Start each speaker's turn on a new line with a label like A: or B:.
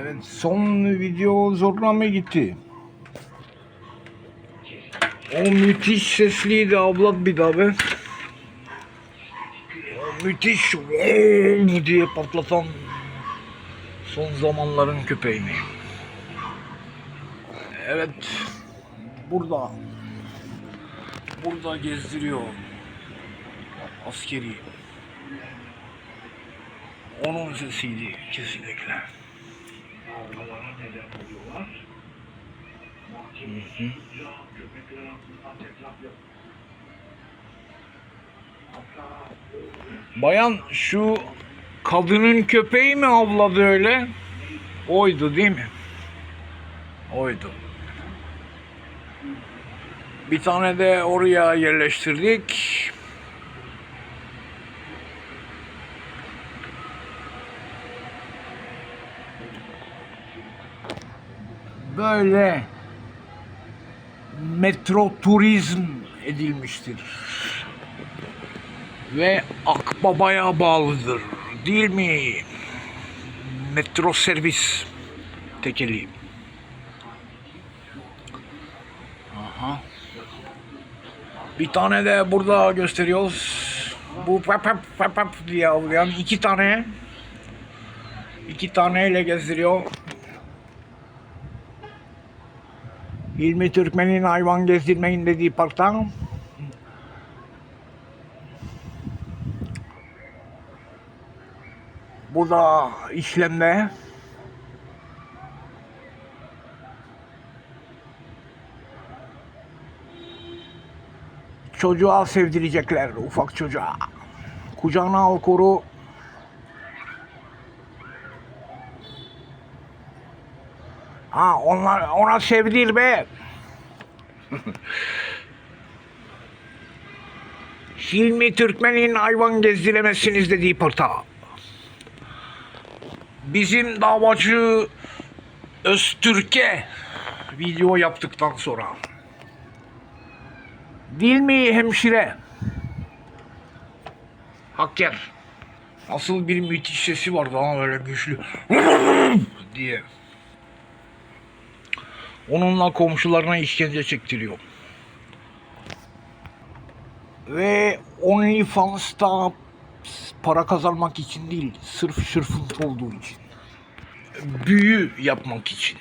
A: Evet son video zoruna mı gitti? O müthiş sesliydi abla bir daha be. O müthiş "Vroom" diye patlatan son zamanların köpeğini. Evet burada burada gezdiriyor askeri. Onun sesiydi kesinlikle. Hı. Bayan şu kadının köpeği mi avladı öyle? Oydu değil mi? Oydu. Bir tane de oraya yerleştirdik. Böyle metro turizm edilmiştir. Ve Akbaba'ya bağlıdır. Değil mi? Metro servis tekeli. Aha. Bir tane de burada gösteriyoruz. Bu pap pap pap pap diye avlayan iki tane. iki taneyle gezdiriyor. Hilmi Türkmen'in hayvan gezdirmeyin dediği parktan. Bu da işlemde. Çocuğa sevdirecekler, ufak çocuğa. Kucağına al koru. Ha onlar ona sevdir be. Hilmi Türkmen'in hayvan gezdiremezsiniz dediği porta. Bizim davacı Öztürk'e video yaptıktan sonra. Değil mi hemşire? Hakker. Asıl bir müthiş sesi vardı ama böyle güçlü. diye. Onunla komşularına işkence çektiriyor. Ve OnlyFans'ta para kazanmak için değil, sırf şırfıntı olduğu için. Büyü yapmak için.